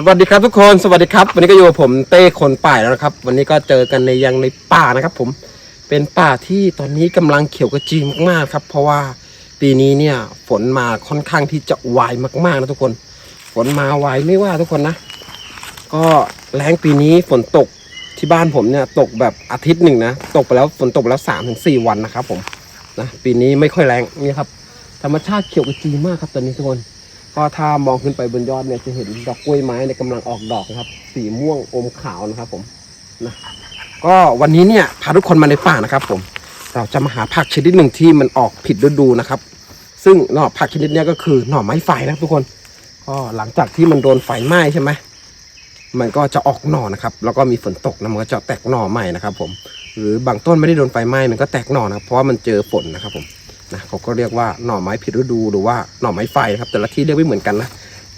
สวัสดีครับทุกคนสวัสดีครับ วันนี้ก็อยู่กับผมเต้คนป่ายแล้วนะครับ วันนี้ก็เจอกันในยังในป่านะครับ ผมเป็นป่าที่ตอนนี้กำลังเขียวกระจีมากๆครับ เพราะว่าปีนี้เนี่ยฝนมาค่อนข้างที่จะไวมากๆนะทุกคน ฝนมาไวไม่ว่าทุกคนนะ ก็แรงปีนี้ฝนตกที่บ้านผมเนี่ยตกแบบอาทิตย์หนึ่งนะตกไปแล้วฝนตกไปแล้วสามถึงสี่วันนะครับ ผมนะปีนี้ไม่ค่อยแรงนี่ครับ ธรรมชาติเขียวกระจีมากครับตอนนี้ทุกคน ก็ถ้ามองขึ้นไปบนยอดเนี่ยจะเห็นดอกกล้วยไม้ในกำลังออกดอกนะครับ สีม่วงอมขาวนะครับผมนะก็วันนี้เนี่ยพาทุกคนมาในป่านะครับ ผม เราจะมาหาผักชนิดหนึ่งที่มันออกผิดฤดูนะครับ ซึ่งหน่อผักชนิดนี้ก็คือหน่อไม้ไฟนะทุกคน ก็หลังจากที่มันโดนไฟไหม้ใช่ไหมมันก็จะออกหน่อนะครับ แล้วก็มีฝนตกนะมันก็จะแตกหน่อใหม่นะครับ ผม หรือบางต้นไม่ได้โดนไฟไหม้มันก็แตกหน่อนะเพราะว่ามันเจอฝนนะครับผม นะเขาก็เรียกว่าหน่อไม้ผิดฤดูหรือว่าหน่อไม้ไฟนะครับแต่ละที่เรียกไม่เหมือนกันนะ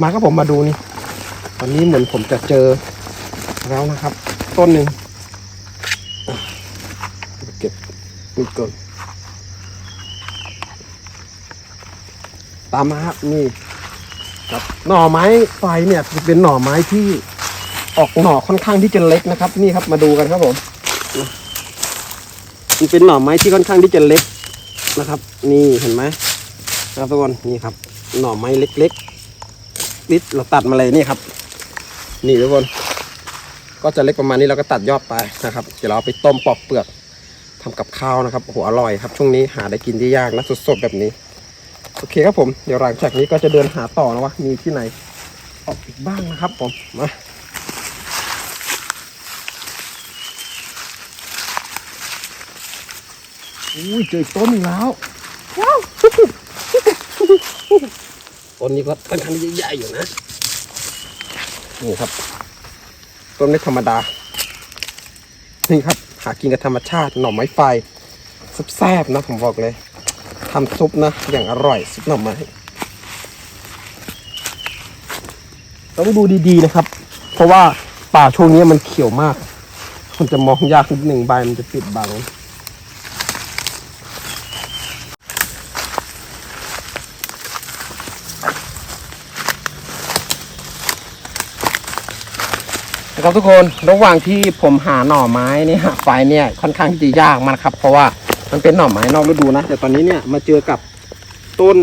มาครับผมมาดูนี่ตอนนี้เหมือนผมจะเจอแล้วนะครับ ต้นหนึ่งเก็บนี่ก่อนตามมาครับนี่ครับหน่อไม้ไฟเนี่ยจะเป็นหน่อไม้ที่ออกหน่อค่อนข้างที่จะเล็กนะครับ นี่ครับมาดูกันครับผมมันเป็นหน่อไม้ที่ค่อนข้างที่จะเล็ก นะครับ นี่เห็นไหมนะครับทุกคนนี่ครับ หน่อไม้เล็กๆนิดเราตัดมาเลยนี่ครับ นี่ทุกคน ก็จะเล็กประมาณนี้เราก็ตัดยอดไปนะครับ เดี๋ยวเราไปต้มปอกเปลือกทำกับข้าวนะครับโอ้โหอร่อยครับช่วงนี้หาได้กินได้ยากนะสดๆแบบนี้โอเคครับผมเดี๋ยวหลังจากนี้ก็จะเดินหาต่อนะว่ามีที่ไหนออกอีกบ้างนะครับผมมา อุ้ยเจออีกต้นหนึ่งแล้วต้นนี้ก็ค่อนข้างที่จะใหญ่อยู่นะ นี่ครับ ต้นไม่ธรรมดา นี่ครับ หากินกับธรรมชาติหน่อไม้ไฟแซ่บๆนะผมบอกเลยทำซุปนะ อย่างอร่อยซุปหน่อไม้ต้องดูดีๆนะครับ เพราะว่าป่าช่วงนี้มันเขียวมาก มันจะมองยากนิดหนึ่งใบมันจะปิดบัง นะครับทุกคนระหว่างที่ผมหาหน่อไม้เนี่ยไฟเนี่ยค่อนข้างที่จะยากมากครับ เพราะว่ามันเป็นหน่อไม้นอกฤดูนะ แต่ตอนนี้เนี่ยมาเจอกับต้น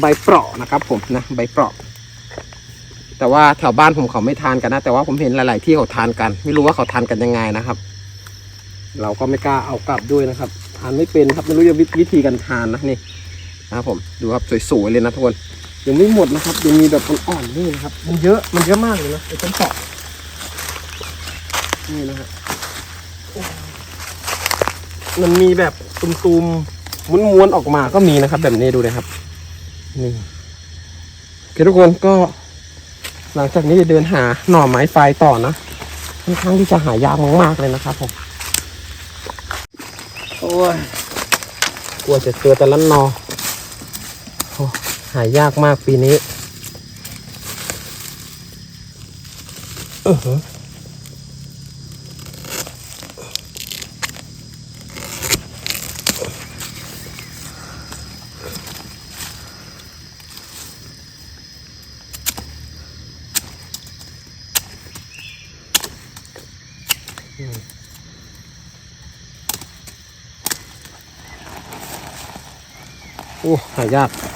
ใบเปราะนะครับผมนะใบเปราะ แต่ว่าแถวบ้านผมเขาไม่ทานกันนะ แต่ว่าผมเห็นหลาย ๆ ที่เขาทานกัน ไม่รู้ว่าเขาทานกันยังไงนะครับ เราก็ไม่กล้าเอากลับด้วยนะครับทานไม่เป็นครับไม่รู้จะวิธีการทานนะนี่นะครับผมดูครับสวย ๆ เลยนะทุกคนยังไม่หมดนะครับยังมีแบบอ่อนๆนี่นะครับ มันเยอะมันเยอะมากเลยนะไอ้ต้นเปราะ นี่นะฮะมันมีแบบตุมๆม้วนๆออกมาก็มีนะครับ แบบนี้ดูเลยครับนี่โอเคทุกคนก็หลังจากนี้จะเดินหาหน่อไม้ไฟต่อนะค่อนข้างที่จะหายากมากๆเลยนะครับผมโอ้ยกลัวจะเจอแต่ละหนอโอ้หายากมากปีนี้เออ หื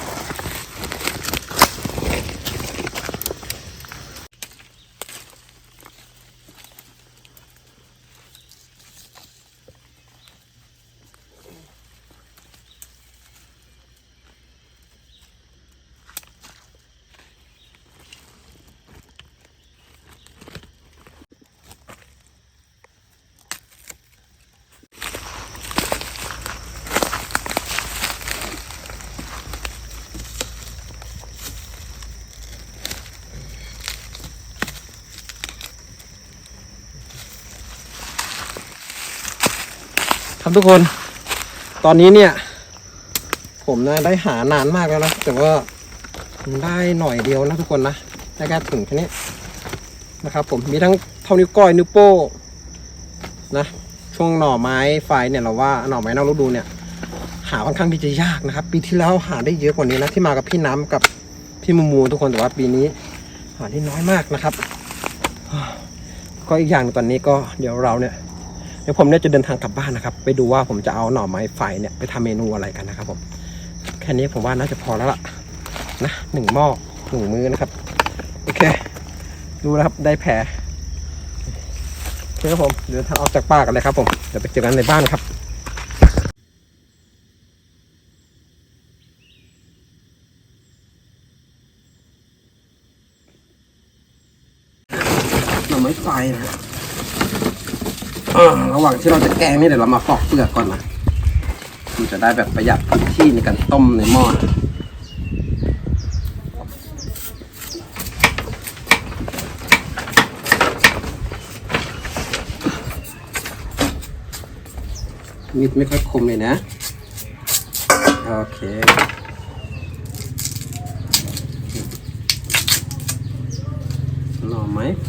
ครับทุกคน ตอนนี้เนี่ย ผมนะได้หานานมากแล้วนะ แต่ว่าได้หน่อยเดียวนะทุกคนนะได้แค่ถึงแค่นี้นะครับ ผมมีทั้งเท่านิ้วก้อยนิ้วโป้นะช่วงหน่อไม้ไฟเนี่ยเราว่าหน่อไม้นอกฤดูเนี่ย หาค่อนข้างที่จะยากนะครับ ปีที่แล้วหาได้เยอะกว่านี้นะที่มากับพี่น้ำกับพี่มูมูทุกคนแต่ว่าปีนี้หารที่น้อยมากนะครับ ก็อีกอย่างตอนนี้ก็เดี๋ยวเราเนี่ย เดี๋ยวผมเนี่ยจะเดินทางกลับบ้านนะครับ ไปดูว่าผมจะเอาหน่อไม้ไฟเนี่ยไปทำเมนูอะไรกันนะครับผมแค่นี้ผมว่าน่าจะพอแล้วล่ะนะหนึ่งหม้อหนึ่งมือนะครับโอเค ดูนะครับได้แผลโอเคครับผมเดินทางออกจากป่ากันเลยครับผมเดี๋ยวไปเจอกันในบ้านครับหน่อไม้ไฟนะอ่าระ หว่างที่เราจะแกงนี่เดี๋ยวเรามาปอกเปลือกก่อนนะมันจะได้แบบประหยัดพื้นที่ในการต้มในหม้อมีดไม่ค่อยคมเลยนะ โอเคหน่อไม้ไฟ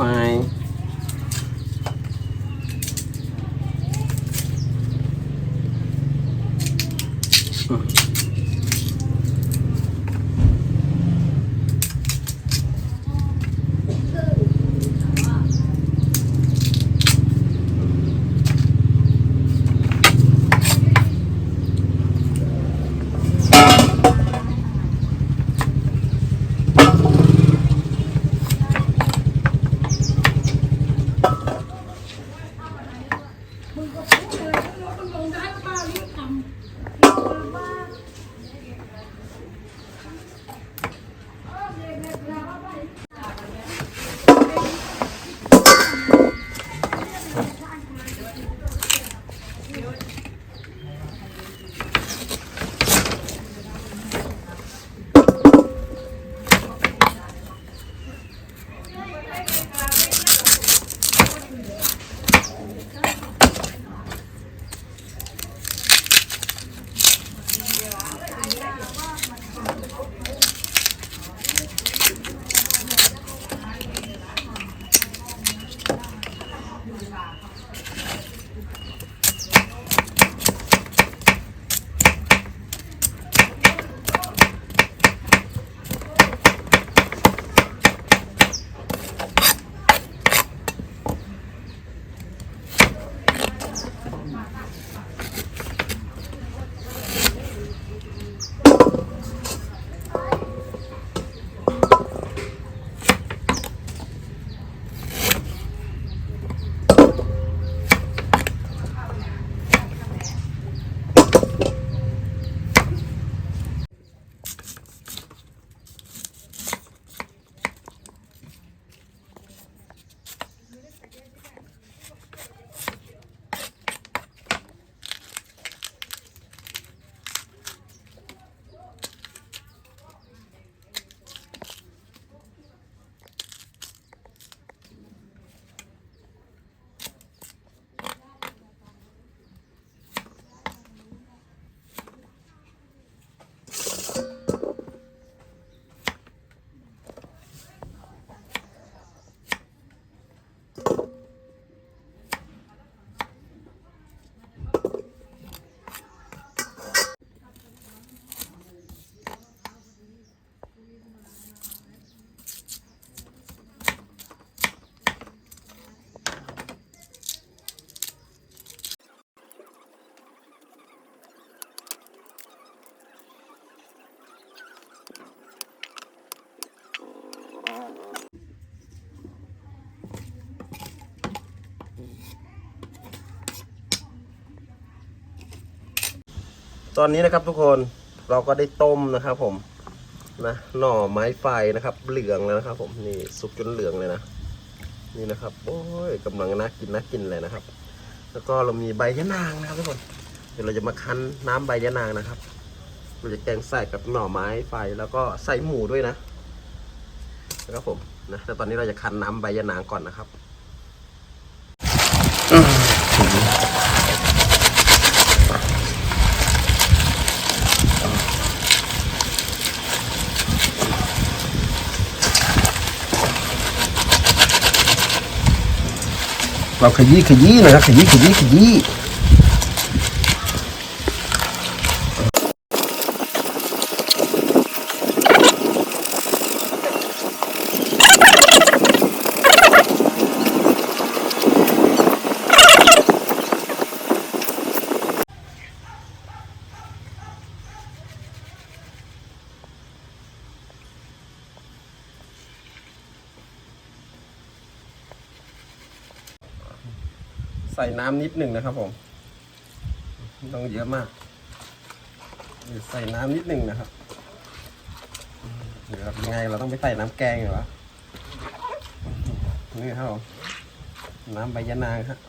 ตอนนี้นะครับทุกคนเราก็ได้ต้มนะครับผมนะหน่อไม้ไฟนะครับ เหลืองแล้วนะครับ ผมนี่สุกจนเหลืองเลยนะนี่นะครับโอ้ยกำลังน่ากินน่ากินเลยนะครับ แล้วก็เรามีใบยะนางนะครับทุกคนเดี๋ยวเราจะมาคั้นน้ำใบยะนางนะครับ เราจะแกงใส่กับหน่อไม้ไฟแล้วก็ใส่หมูด้วยนะนะครับผมนะแต่ตอนนี้เราจะคั้นน้ำใบยะนางก่อนนะครับ เราขยี้ขยี้นะครับขยี้ขยี้ขยี้ ส่น้ำนิดหนึ่งนะครับผมไม่ต้องเยอะมากใส่น้ำนิดหนึ่งนะครับเดี๋ยวยังไงเราต้องไปใส่น้ำแกงเหรอนี่ครับผมน้ำใบยะนางครับ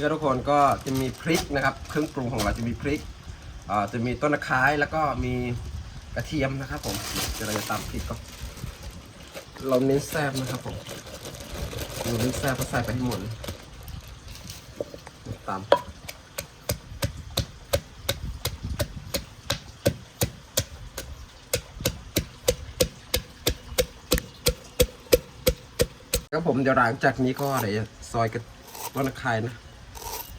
นี่ก็ทุกคนก็จะมีพริกนะครับ เครื่องปรุงของเราจะมีพริกอ่าจะมีต้นตะไคร้แล้วก็มีกระเทียมนะครับผมเดี๋ยวเราจะตำพริกก็เราเน้นแซ่บนะครับผมเราเน้นแซ่บก็ใส่ไปให้หมดเลยตำก็ผมเดี๋ยวหลังจากนี้ก็เดี๋ยวซอยกระต้นตะไคร้นะ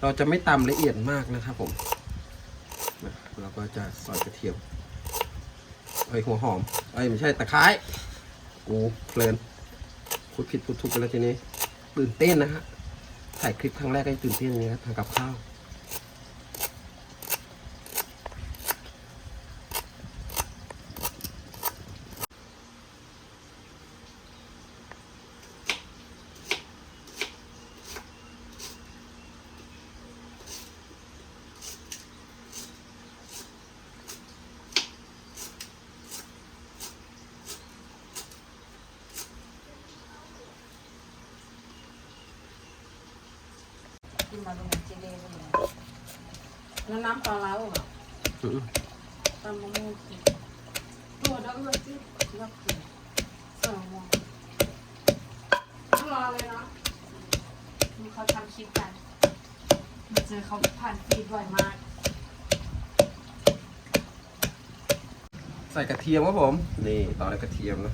เราจะไม่ตำละเอียดมากนะครับผมเราก็จะซอยกระเทียมไอหัวหอมไอไม่ใช่ตะไคร้กูเพลินพูดผิดพูดถูกไปแล้วทีนี้ตื่นเต้นนะฮะถ่ายคลิปครั้งแรกก็ตื่นเต้นอย่างนี้นะทำกับข้าว มาตรงไหนเจเล่ตรงไหนแล้วน้ำปลาร้าเหรออืมตำมะม่วงกินตัวดักเลยสิรักกินสองโมงต้องรอเลยนะดูเขาทำคลิปกันมาเจอเขาผ่านฟีดบ่อยมาก ใส่กระเทียมครับผม นี่ตอนนี้กระเทียมนะ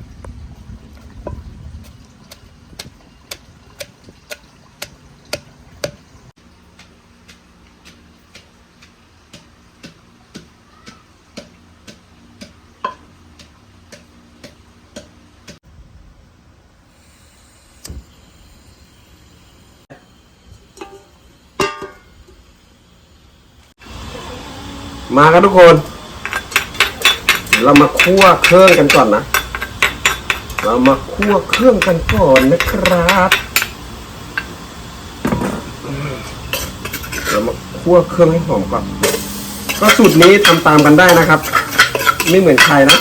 มาครับทุกคนเรามาคั่วเครื่องกันก่อนนะ เรามาคั่วเครื่องกันก่อนนะครับ เรามาคั่วเครื่องให้หอมก่อน ก็สูตรนี้ทำตามกันได้นะครับ ไม่เหมือนใครนะ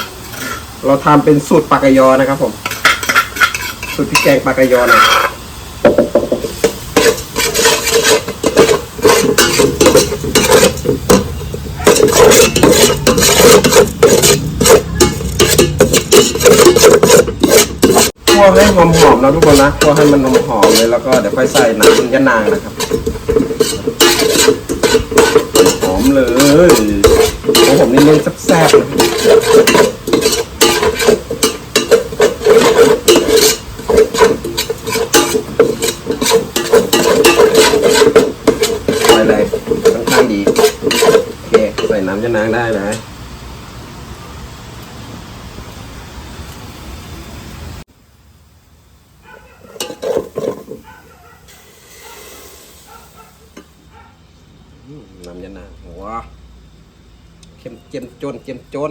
เราทำเป็นสูตรปากกยอนะครับผม สูตรพริกแกงปากกยอนะ คั่วให้หอมๆนะทุกคนนะคั่วให้มันหอมๆเลยแล้วก็เดี๋ยวค่อยใส่น้ำมันยะนางนะครับหอมเลยของผมนี่เน้นแซ่บๆนะไปเลยค่อนข้างดี โอเค ใส่น้ำยะนางได้เลย น้ำยานางว้าเข้ มเจียมจนเจียมจน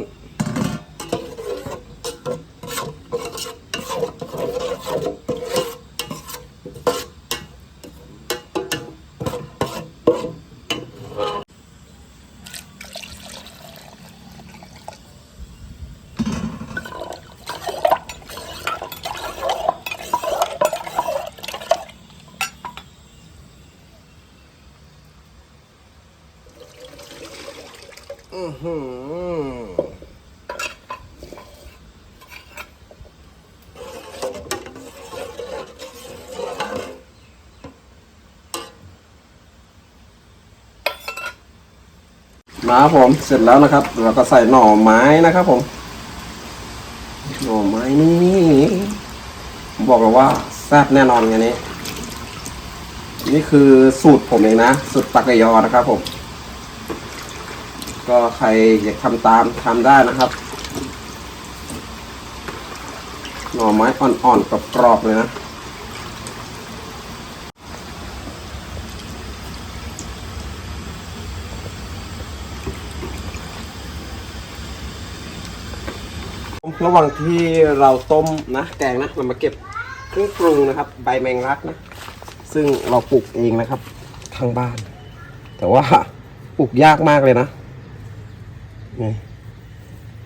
อือหือมาผมเสร็จแล้วนะครับ เราก็ใส่หน่อไม้นะครับผม หน่อไม้นี่บอกเลยว่าแซ่บแน่นอนไงนี้ นี่คือสูตรผมเองนะ สูตรตะกยอนะครับผม ก็ใครอยากทำตามทำได้นะครับ หน่อไม้อ่อนๆกรอบๆเลยนะระหว่างที่เราต้มนะแกงนะเรามาเก็บเครื่องปรุงนะครับ ใบแมงลักนะ ซึ่งเราปลูกเองนะครับทางบ้าน แต่ว่าปลูกยากมากเลยนะ นี่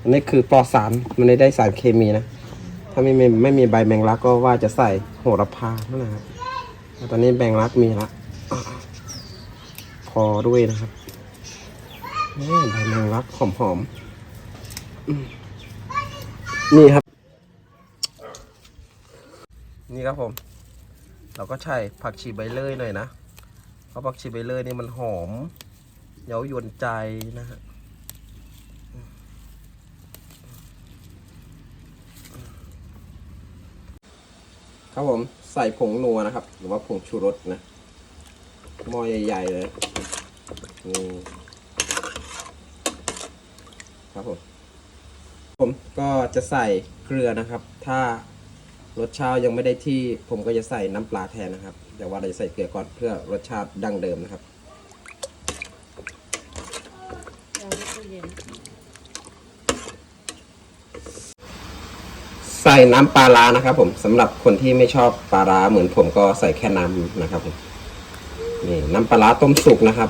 อันนี้คือปลอดสารมันไม่ได้สารเคมีนะ ถ้าไม่มีไม่มีใบแมงลักก็ว่าจะใส่โหระพานั่นนะครับแต่ตอนนี้แมงลักมีละพอด้วยนะครับนี่ใบแมงลักหอมๆอืมนี่ครับ นี่ครับผม เราก็ใช้ผักชีใบเลื่อยหน่อยนะเพราะผักชีใบเลื่อยนี่มันหอมเย้ายวนใจนะฮะ ครับผมใส่ผงนัวนะครับ หรือว่าผงชูรสนะหม้อใหญ่ๆเลยนี่ครับผมผมก็จะใส่เกลือนะครับ ถ้ารสชาติยังไม่ได้ที่ ผมก็จะใส่น้ำปลาแทนนะครับ แต่ว่าเราจะใส่เกลือก่อนเพื่อรสชาติดั้งเดิมนะครับ เราไม่ตู้เย็น ใส่น้ำปลาร้านะครับ ผมสำหรับคนที่ไม่ชอบปลาร้าเหมือนผมก็ใส่แค่น้ำนะครับผมนี่น้ำปลาร้าต้มสุกนะครับ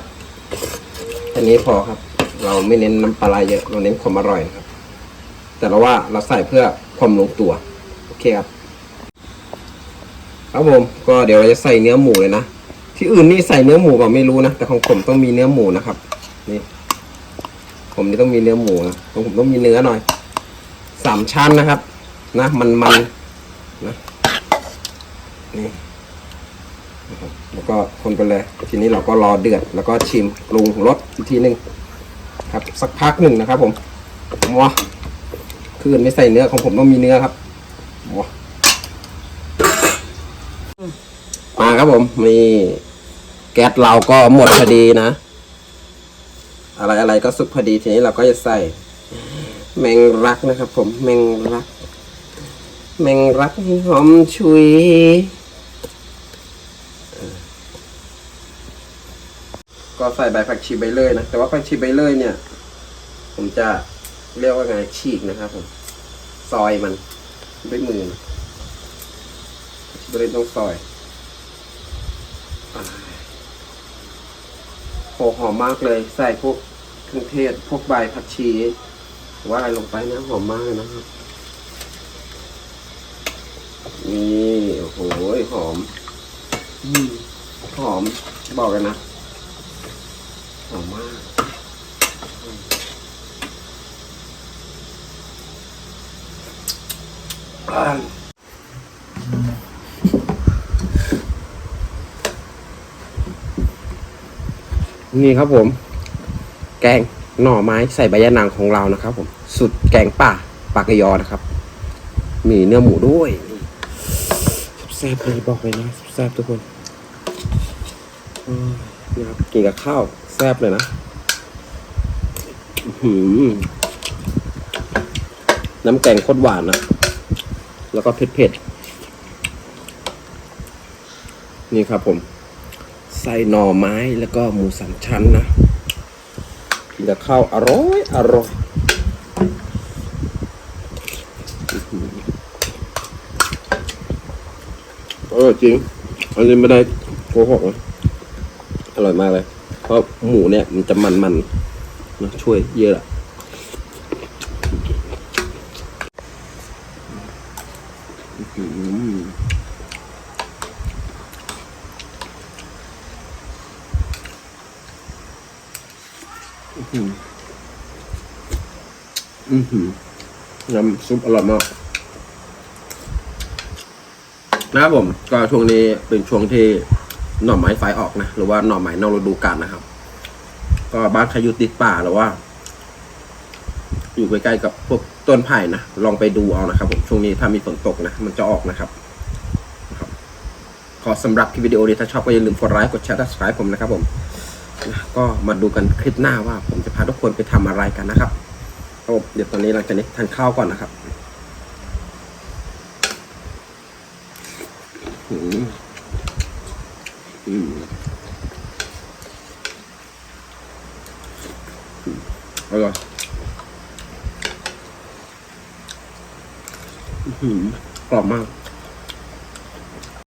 แค่นี้พอครับ เราไม่เน้นน้ำปลาร้าเยอะเราเน้นความอร่อยนะครับ แต่เราว่าเราใส่เพื่อความลงตัวโอเคครับครับผมก็เดี๋ยวเราจะใส่เนื้อหมูเลยนะที่อื่นนี่ใส่เนื้อหมูเปล่าไม่รู้นะแต่ของผมต้องมีเนื้อหมูนะครับนี่ผมนี่ต้องมีเนื้อหมูนะของผมต้องมีเนื้อหน่อยสามชั้นนะครับ นะมันมันนะนี่นะครับแล้วก็คนไปเลย ทีนี้เราก็รอเดือด แล้วก็ชิมปรุงรสอีกทีหนึ่งครับ สักพักหนึ่งนะครับ ผมมัวคืนไม่ใส่เนื้อของผมต้องมีเนื้อครับมัวมาครับผม มีแก๊สเราก็หมดพอดีนะ อะไรอะไรก็สุกพอดีทีนี้เราก็จะใส่ แมงรักนะครับ ผมแมงรัก แมงรักหอมชุย ก็ใส่ใบผักชีใบเลื่อยนะ แต่ว่าผักชีใบเลื่อยเนี่ย ผมจะเรียกว่าไงฉีกนะครับผมซอยมันด้วยมือนะใบเลื่อยต้องซอยอ่าโหหอมมากเลย ใส่พวกเครื่องเทศ พวกใบผักชี ว่าอะไรลงไปนะหอมมากเลยนะครับ นี่โอ้โหหอมหอมบอกกันนะหอมมากนี่ครับผม แกงหน่อไม้ใส่ใบยะนางของเรานะครับผม สุดแกงป่าปากกยอนะครับ มีเนื้อหมูด้วย แซ่บเลยบอกเลยนะแซ่บทุกคนนะครับกินกับข้าวแซ่บเลยนะหือน้ำแกงโคตรหวานนะ แล้วก็เผ็ดๆนี่ครับผมใส่หน่อไม้แล้วก็หมูสามชั้นนะกินกับข้าวอร่อย อร่อย เออจริง อันนี้ไม่ได้โกหกนะอร่อยมากเลย เพราะหมูเนี่ยมันจะมันๆนะช่วยเยอะอะอื้อหืออื้อหืออื้อหือน้ำซุปอร่อยมาก นะครับผมก็ช่วงนี้เป็นช่วงที่หน่อไม้ไฟออกนะหรือว่าหน่อไม้นอกฤดูกาลนะครับ ก็บ้านใครอยู่ติดป่าหรือว่า อยู่ใกล้ๆกับพวกต้นไผ่นะลองไปดูเอานะครับ ผมช่วงนี้ถ้ามีฝนตกนะมันจะออกนะครับขอสำหรับคลิปวิดีโอนี้ถ้าชอบก็อย่าลืมกดไลค์กดแชร์ subscribe ผมนะครับ ผมก็มาดูกันคลิปหน้าว่า ผมจะพาทุกคนไปทำอะไรกันนะครับครับผมเดี๋ยวตอนนี้หลังจากนี้ทานข้าวก่อนนะครับ